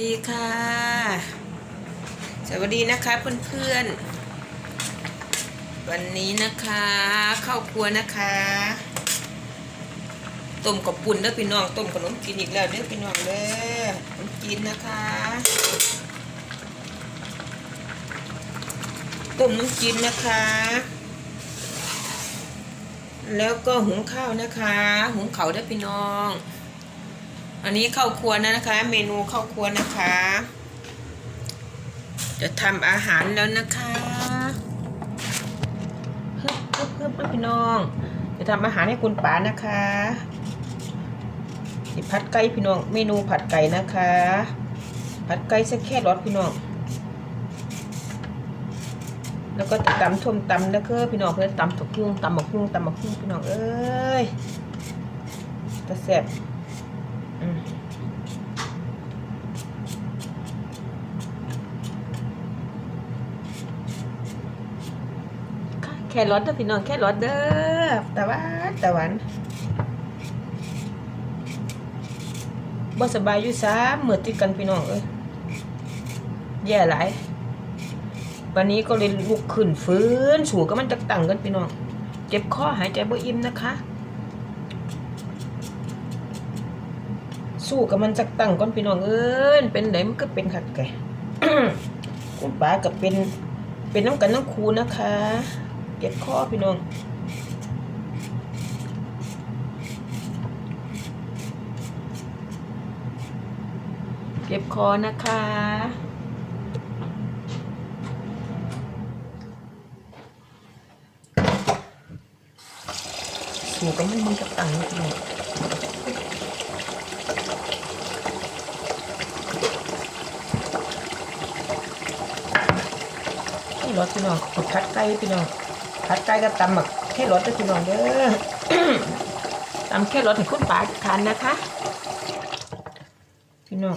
ดีค่ะ สวัสดีนะคะเพื่อนๆ วันนี้นะคะเข้าครัวนะคะต้มกับปุ่นเด้อพี่น้องต้มขนมกินอีกแล้วเด้อพี่น้องเด้อขนมกินนะคะต้มน้ำกินนะคะ แล้วก็หุงข้าวนะคะ หุงเขาเด้อพี่น้อง อันนี้ข้าวครัวนะนะคะ เมนูข้าวครัวนะคะ จะทำอาหารแล้วนะคะเพิ่มเพิ่มเพิ่มพี่น้อง จะทำอาหารให้คุณป๋านะคะผัดไก่พี่น้อง เมนูผัดไก่นะคะ ผัดไก่สักแค่รสพี่น้อง แล้วก็ตำส้มตำนะคะพี่น้องเพื่อตำถกยุ่งตำหมกยุ่งตำหมกยุ่งพี่น้องเอ้ยจะแซ่บ แค่รสเด้อพี่น้องแค่รสเด้อตะวันตะวันบ่สบายอยู่ซ้ำมือติดกันพี่น้องเอ้ยแย่หลายวันนี้ก็เลยลุกขึ้นฟื้นสูก็มันจะตั้งกันพี่น้อง เจ็บคอหายใจบ่อิ่มนะคะ สู้กับมันจักตั้งก่อนพี่น้องเอ้ยเป็นไหนมันก็เป็นขัดแกคุณป๋ากับเป็นเป็นน้ำกันน้ำคูนะคะ เจ็บคอพี่น้องเจ็บคอนะคะ สูกับมันมันจะตั้งพี่น้องให้รสพี่น้องผัดไก่พี่น้อง ผัดไก่กับตำหมักแค่รสเด้พี่น้องเด้อตำแค่รสให้คุณป๋าทานนะคะ พี่น้อง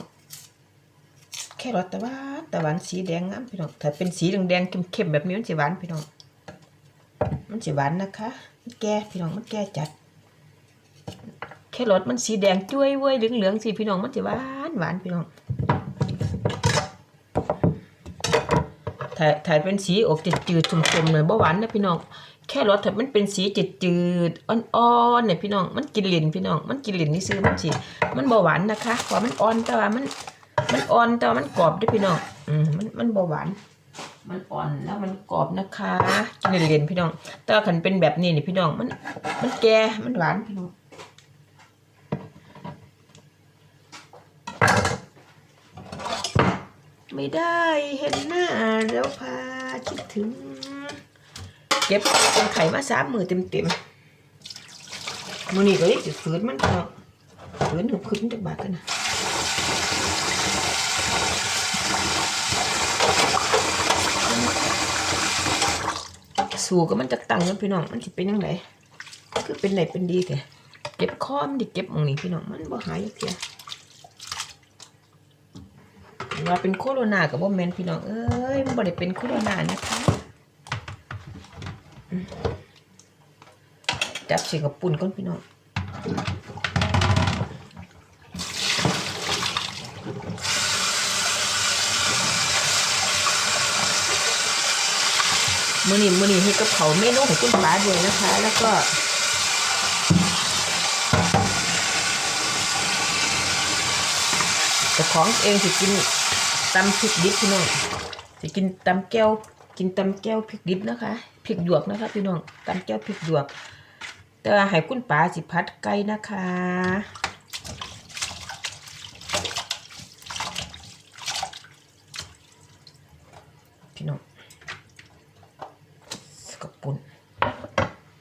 แค่รสแต่ว่าแต่หวานสีแดงงามพี่น้องถ้าเป็นสีแดงๆเข้มๆแบบนี้มันจะหวานพี่น้องมันจะหวานนะคะมันแก่พี่น้องมันแก่จัดแค่รสมันสีแดงจ้วยเว้ยเหลืองๆสิพี่น้องมันจะหวานหวานพี่น้อง ถ่ายถ่าเป็นสีออกจืดจืดๆชมๆเลยบ่หวานนะพี่น้องแค่รสถ้ามันเป็นสีจืดจืดๆอ่อนๆเนี่ยพี่น้องมันกินลิ้นพี่น้องมันกินลิ้นนี่ซื้อมันสิมันบ่หวานนะคะเพราะมันอ่อนแต่ว่ามันมันอ่อนแต่ว่ามันกรอบด้วยพี่น้องอืมมันมันบ่หวานมันอ่อนแล้วมันกรอบนะคะกินลิ้นๆพี่น้องแต่ว่าคันเป็นแบบนี้เนี่ยพี่น้องมันมันแก่มันหวานพี่น้อง ไม่ได้เห็นหน้าแล้วพาคิดถึง เก็บเป็นไข่มาสามมือเต็มเต็มมือนี้ก็เลยจะฝืนมันเนาะฝืนหนูขึ้นจากบาทกันนะสู่ก็มันจะตังกันพี่น้องมันจะเป็นยังไงคือเป็นไหนเป็นดีแกเก็บข้อมนดิเก็บมองนี้พี่น้องมันบ่หายเพีย ว่าเป็นโคโรนากับว่าแมนพี่น้องเอ้ยมันบ่ได้เป็นโคโรนานะคะจับเสียกับปุ่นก้อนพี่น้องมือนี้มือนี้ให้กับเขาเมนูของคุณป้าด้วยนะคะ แล้วก็จ้าของเองสิกิน ตำพริกดิบพี่น้องสิกินตำแก้ว กินตำแก้วพริกดิบนะคะพริกหยวกนะคะพี่น้องตำแก้วพริกหยวก แต่ให้คุณป๋าสิพัดไก่นะคะพี่น้องสกับปุ่น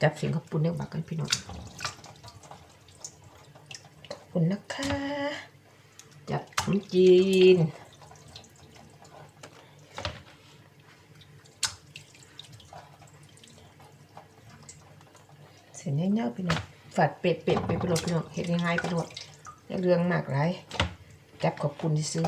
จับเสียงกับปุ่นเรียกบักกันพี่น้องขอบคุณนะคะ จับขนมจีน เสร็จง่ายๆพี่น้องฝัดเป็ดเป็ดไปไปโหลดพี่น้องเห็ดง่ายๆไปโหลดอย่าเรื่องมากไรจับขอบคุณที่ซื้อ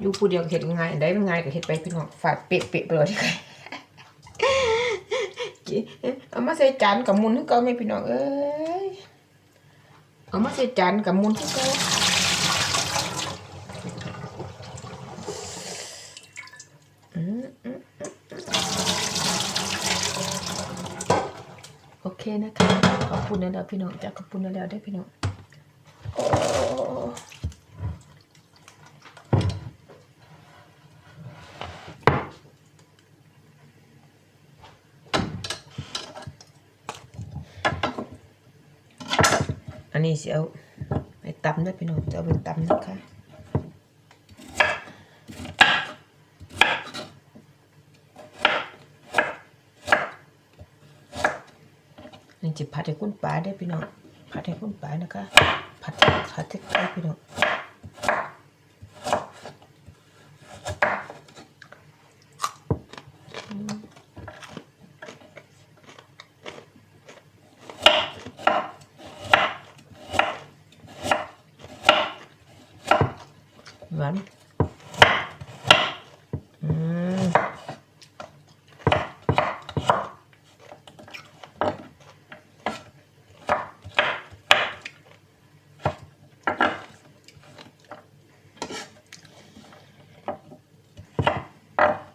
อยู่ผู้เดียวเห็ดง่ายได้เป็นง่ายก็เห็ดไปพี่น้องฝาดเป็ดเป็ดไปโหลดที่ใครเอามาใส่จานกับมุนให้เก่าแม่พี่น้องเอ้ยเอามาใส่จานกับมุนให้เก่าอืมอืมอืมโอ เคนะคะขอบคุณนะเด้อพี่น้องจ้าขอบคุณนะแล้วได้พี่น้องอ้อันนี้สิเอาไปตำได้อพี่น้องจะเอาไปตำนะคะ จะผัดให้คุณป้าได้พี่น้องผัดให้คุณป้านะคะผัดผัดให้ใกล้พี่น้องหวานอืม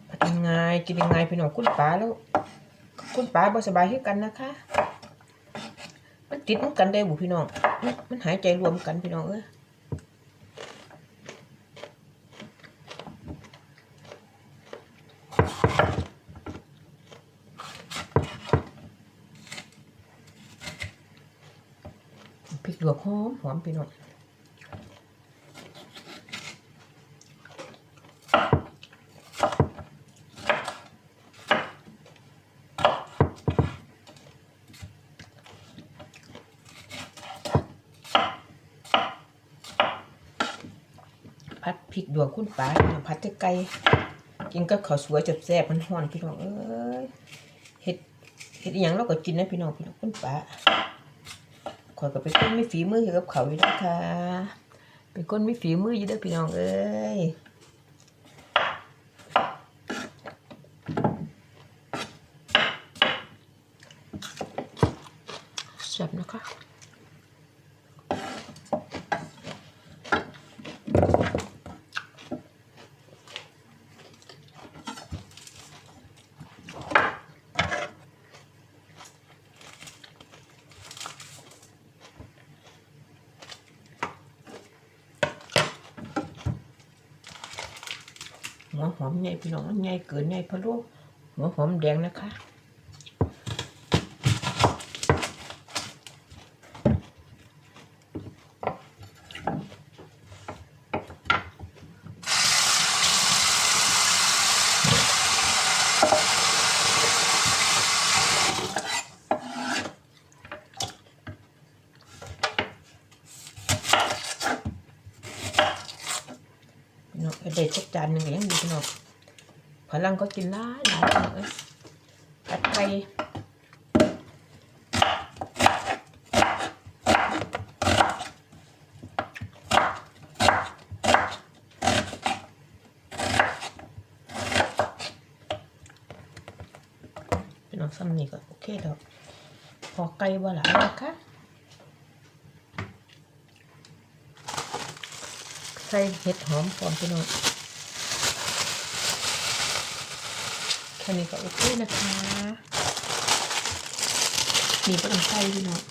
ผัดยังไง กินยังไงพี่น้องคุณป๋าแล้ว คุณป๋าบ่สบายให้กันนะคะ มันติดมันกันได้บุพี่น้อง มันหายใจรวมกันพี่น้องเอ้ยพริกหยวกหอมหอมพี่น้อง ผั ดวงคุณป๋าผัดไก่กินกับข้าวสวยจับแซ่บมันห่อนพี่น้องเอ้ยเห็ดเห็ดอย่างเราก็กินนะพี่น้องพี่น้องคุณป๋าขอยก็เป็นคนมีฝีมือเกี่ยวกับเขาอยู่นะคะเป็นคนมีฝีมืออยู่เด้อพี่น้องเอ้ยแซ่บนะคะหัวหอมใหญ่ พี่น้องมันใหญ่เกินใหญ่พะโล้หัวหอมแดงนะคะเอาได้สักจานหนึ่งก็ยังดีพี่น้อง พลังก็กินหลายหลายเอ้ยผัดไทยพี่น้องซ้ำนี่ก็โอเคแล้วพอไก่บ่หลายนะคะใส่เห็ดหอมก่อนพี่น้อง แค่นี้ก็โอเคนะคะมีก็ต้องใส่พี่น้อง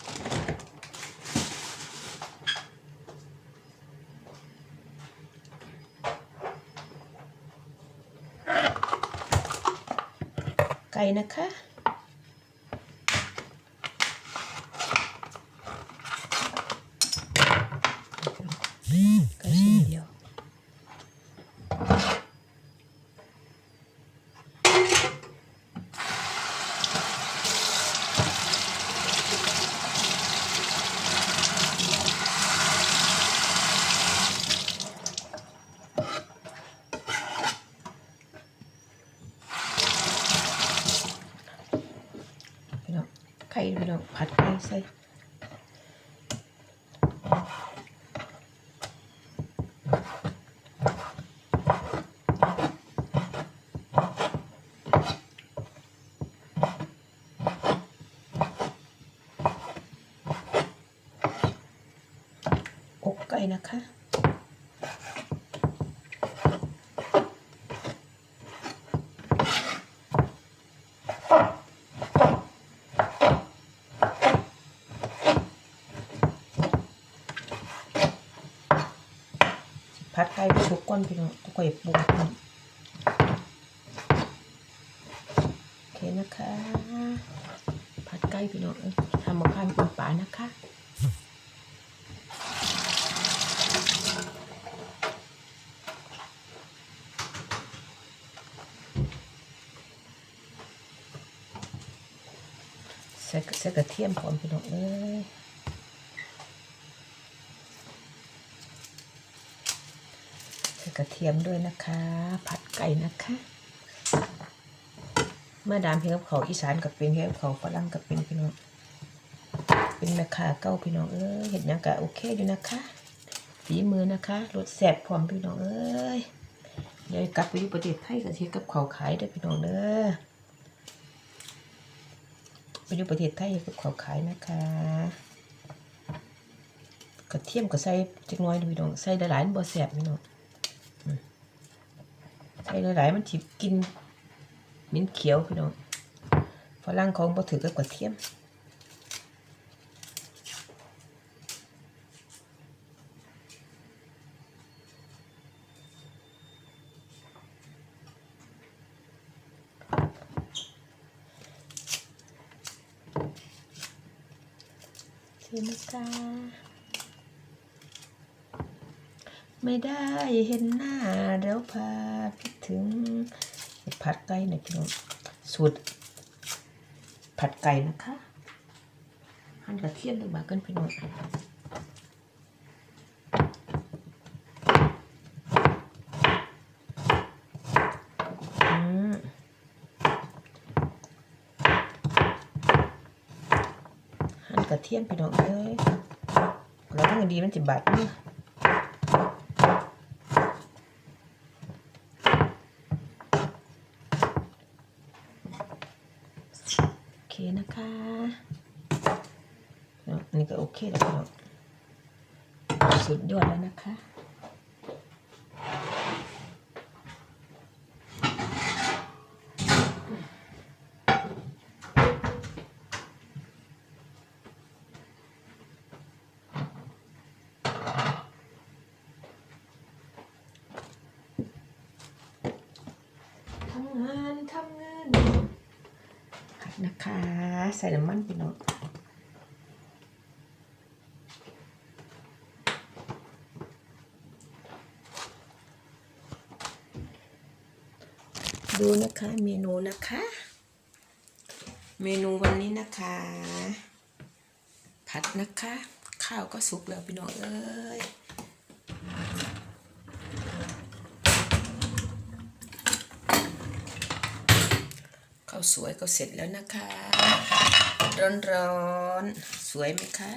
ไก่นะคะไก่ชิ้นเดียว พี่น้องไข่ พี่น้องผัดไข่ใส่ ก่นะคะ ไก่ชุกก้นพี่น้องตะไคร่ปรุงก่อนโอเคนะคะ ผัดไก่พี่น้องทำมาข้าวเป็นปลานะคะใส่ใส่กระเทียมพร้อมพี่น้องเอ้ย ใส่กระเทียมด้วยนะคะ ผัดไก่นะคะเมื่อดามเพียงกับเขาวอีสานกับเป็นเพียงกับเขาวฝรั่งกับเป็นพี่น้อง เป็นแม่ค้าเก้าพี่น้องเอ้ยเห็นยังกะโอเคอยู่นะคะฝีมือนะคะรสแซ่บพร้อมพี่น้องเอ้ยเดี๋ยวกลับไปอยู่ประเทศไทยกับเทียกับเขาวขายได้อพี่น้องเด้อไปอยู่ประเทศไทยกับเขาวขายนะคะกระเทียมก็ใส่จักน้อยดูพี่น้องใส่หลายๆมันบ่แซ่บพี่น้อง ใส่หลายๆมันถิบกินมิ้นเขียวพี่น้องฝรั่งของบ่ถือกับกระเทียมเทีมนะคะไม่ได้เห็นหน้าแล้วพาคิด ถึงผัดไก่หน่อยพี่น้องสูตรผัดไก่นะคะหั่นกระเทียมลงมากันพี่น้องหั่นกระเทียมพี่น้องเอ้ยเราต้องดีมันจะบาดมือ เคนะคะเนาะอันนี้ก็โอเคแล้วเนาะสุดยอดแล้วนะคะ ทำงานทำเงิน ผัดนะคะ ใส่น้ำมันพี่น้องดูนะคะเมนูนะคะ เมนูวันนี้นะคะ ผัดนะคะ ข้าวก็สุกแล้วพี่น้องเอ้ย ข้าว สวยก็เสร็จแล้วนะคะ ร้อนๆ สวยไหมคะ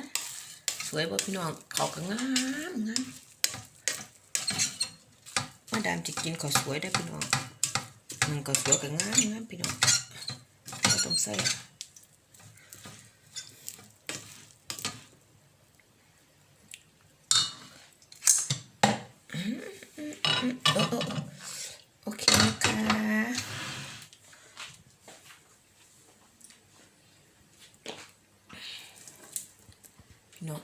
สวยบ่พี่น้องเขาก็งามงามมาดามจะกินข้าวสวยได้พี่น้องมันข้าวสวยก็งามงามพี่น้องก็ต้องใส่อืมอืมอืมโอ้โอ้โอเคนะคะ พี่น้อง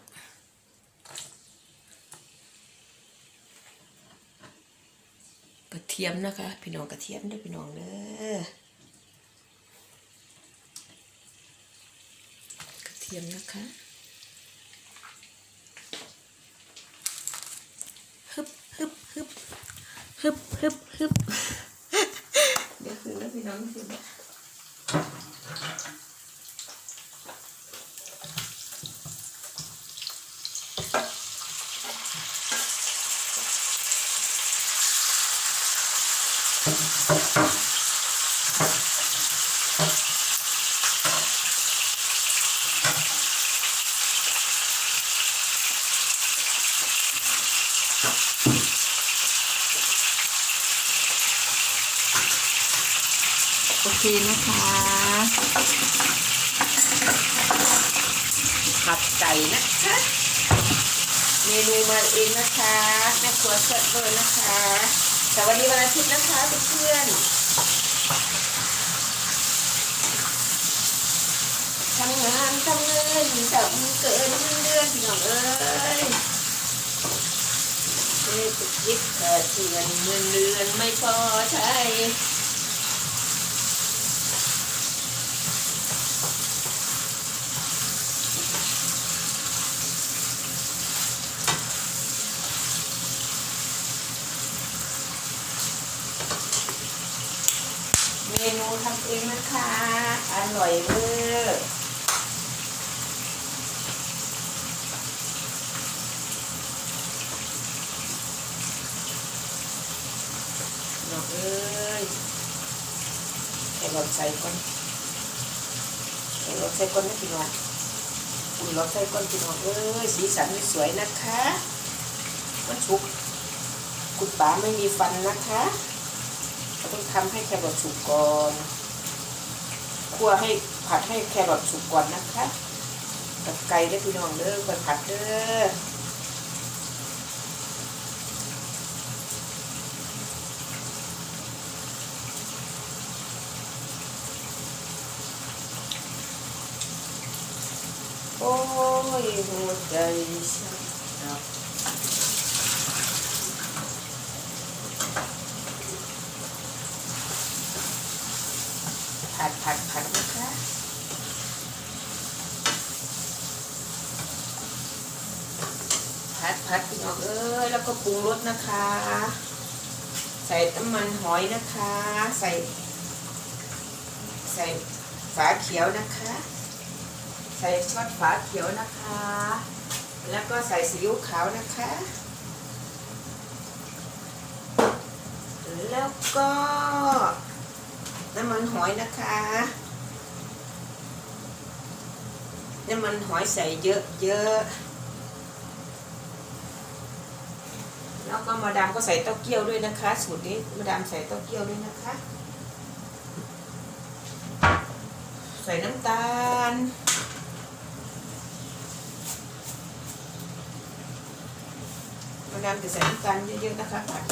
กระเทียมนะคะ พี่น้องกระเทียมเด้วยพี่น้องเด้อกระเทียมนะคะฮึบฮึบฮึบฮึบฮึบฮึบเดี๋ยวคือแล้วพี่น้องคือแบบโอเคนะคะ ผัดไก่นะคะ เมนูมาเองนะคะแม่ครัวเสิร์ฟเลยนะคะสวัสดีวันอาทิตย์นะคะเพื่อนทำงานทำเงินจำเกินเดือนพี่น้องเอ้ยเศรษฐกิจขาดเดือนเงินเดือนไม่พอใช้ เมนูทำเองนะคะ อยเวอร์ดอกเอ้ยแครอทใส่ก่อนแครอทใส่ก่อนนะพี่น้องอุ่นรสใส่ก่อนพี่น้องเอ้ยสีสันสวยนะคะมันชุกกุดป๋าไม่มีฟันนะคะเราต้องทำให้แครอทสุกก่อน คั่วให้ผัดให้แครอทสุกก่อนนะคะกับไก่เด้พี่น้องเด้อก่อนผัดเด้อโอ้ยหัวใจฉันดับผัดผัดผัดนะคะ ผัดผัดพี่น้องเอ้ยแล้วก็ปรุงรสนะคะ ใส่น้ำมันหอยนะคะ ใส่ ใส่ฝาเขียวนะคะ ใส่ช็อตฝาเขียวนะคะ แล้วก็ใส่ซีอิ๊วขาวนะคะ แล้วก็น้ำมันหอยนะคะน้ำมันหอยใส่เยอะเยอะๆ แล้วก็มาดามก็ใส่เต้าเกี้ยวด้วยนะคะ สูตรนี้มาดามใส่เต้าเกี้ยวด้วยนะคะ ใส่น้ำตาล มาดามจะใส่น้ำตาลเยอะๆนะคะผัด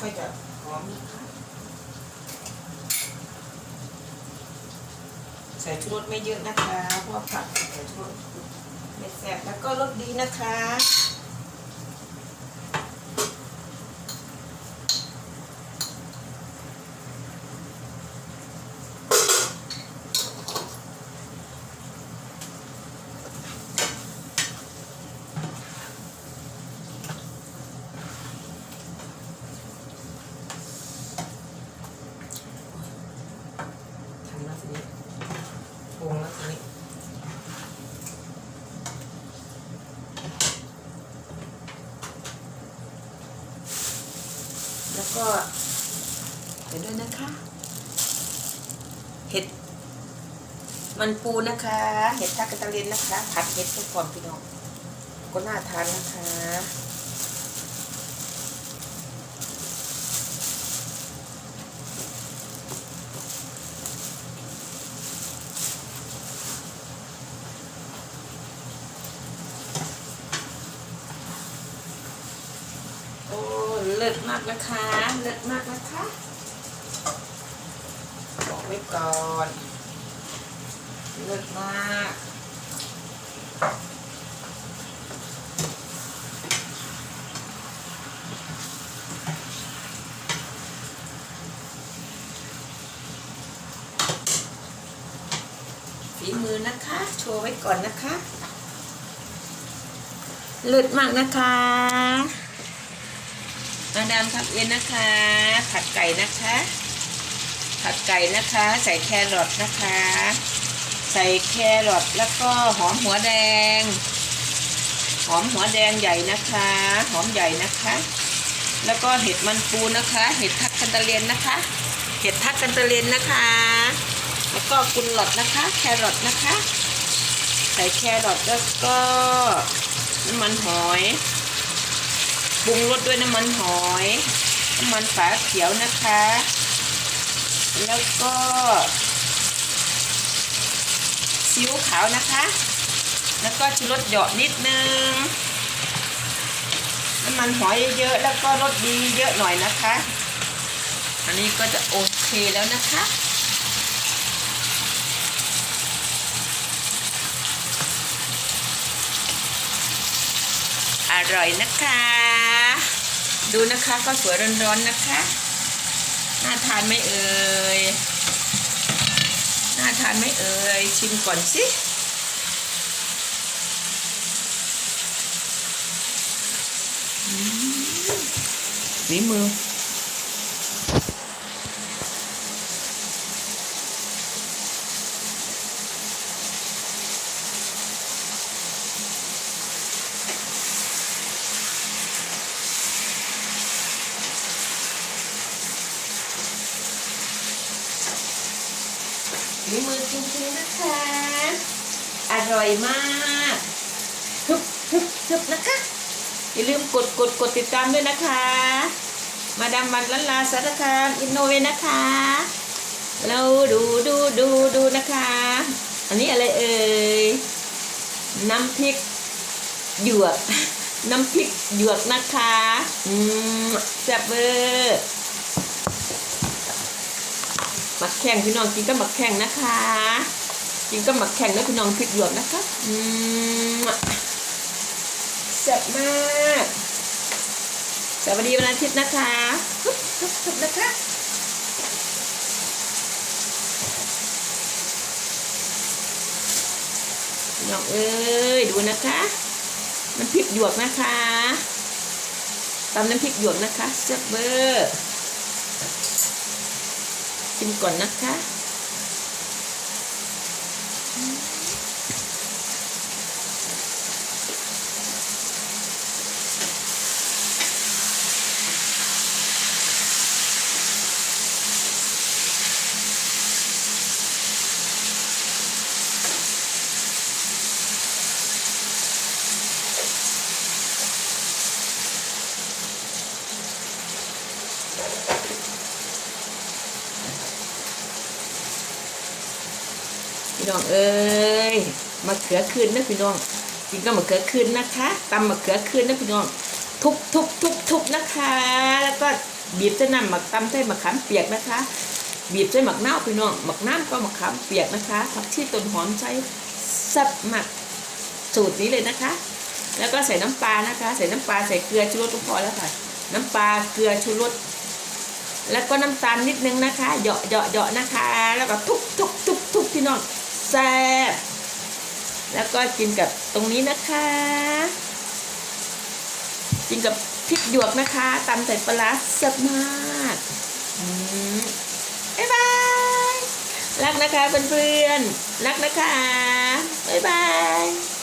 ค่อยจะหอมนะคะใส่ชูรสไม่เยอะนะคะเพราะผัดใส่ชูรสไม่แซ่บแล้วก็รสดีนะคะ ทำแล้วทีนี้ปรุงแล้วทีนี้แล้ว ก็เดี๋ยวด้วยนะคะ เห็ด มันปูนะคะ เห็ดทักกะตะเลนนะคะ ผัดเห็ดให้ก่อนพี่น้องก็น่าทานนะคะโอ้เลิศมากนะคะ นะคะบอกไว้ก่อนเลิศมากฝีมือนะคะ โชว์ไว้ก่อนนะคะเลิศมากนะคะ มาดามทำเองนะคะ ผัดไก่นะคะ ผัดไก่นะคะ ใส่แครอทนะคะ ใส่แครอทแล้วก็หอมหัวแดง หอมหัวแดงใหญ่นะคะ หอมใหญ่นะคะ แล้วก็เห็ดมันปูนะคะ เห็ดทักกันตะเลียนนะคะ เห็ดทักกันตะเลียนนะคะ แล้วก็กุนหลอดนะคะ แครอทนะคะ ใส่แครอทแล้วก็น้ำมันหอย ปรุงรสด้วยน้ำมันหอย น้ำมันฝาเขียวนะคะ แล้วก็ซีอิ๊วขาวนะคะ แล้วก็ชูรสเหยาะนิดนึง น้ำมันหอยเยอะแล้วก็รสดีเยอะหน่อยนะคะ อันนี้ก็จะโอเคแล้วนะคะ อร่อยนะคะ ดูนะคะก็สวยร้อนๆนะคะ น่าทานไหมเอ่ย น่าทานไหมเอ่ย ชิมก่อนสิฝีมือ ฝีมือจริงๆนะคะ อร่อย มากทุบทุบทุบนะคะ อย่าลืมกดกดกดติดตามด้วยนะคะ มาดามมันลันลาสารคามอินโนเวนะคะ เราดูดูดูดูนะคะ อันนี้อะไรเอ่ย น้ำพริกหยวก น้ำพริกหยวกนะคะ อืมแซ่บเวอร์หมักแข่งพี่น้องกินก็หมักแข่งนะคะ กินก็หมักแข่งแล้วพี่น้องพริกหยวกนะคะอืมแซ่บมากสวัสดีวันอาทิตย์นะคะทุบทุบทุบนะคะพี่น้องเอ้ยดูนะคะน้ำพริกหยวกนะคะตำน้ำพริกหยวกนะคะแซ่บเบอร์ชิมก่อนนะคะ พี่น้องเอ้ยมะเขือคืนนะพี่น้องกินก็มะเขือคืนนะคะตำมะเขือคืนนะพี่น้อง ทุบทุบทุบทุบนะคะ แล้วก็บีบเส้นน้ำหมักตำใส่มะขามเปียกนะคะ บีบใส่หมักเน่าพี่น้องหมักน้ำก็มะขามเปียกนะคะผักชีต้นหอมใช้สับหมักสูตรนี้เลยนะคะ แล้วก็ใส่น้ำปลานะคะ ใส่น้ำปลาใส่เกลือชูรสก็พอแล้วค่ะ น้ำปลาเกลือชูรสแล้วก็น้ำตาลนิดนึงนะคะเหยาะเหยาะเหยาะนะคะ แล้วก็ทุบทุบทุบทุบพี่น้องแซ่บ แล้วก็กินกับตรงนี้นะคะ กินกับพริกหยวกนะคะตำใส่ปลาร้าแซ่บมากบ๊ายบาย รักนะคะเพื่อนๆ รักนะคะ บ๊ายบาย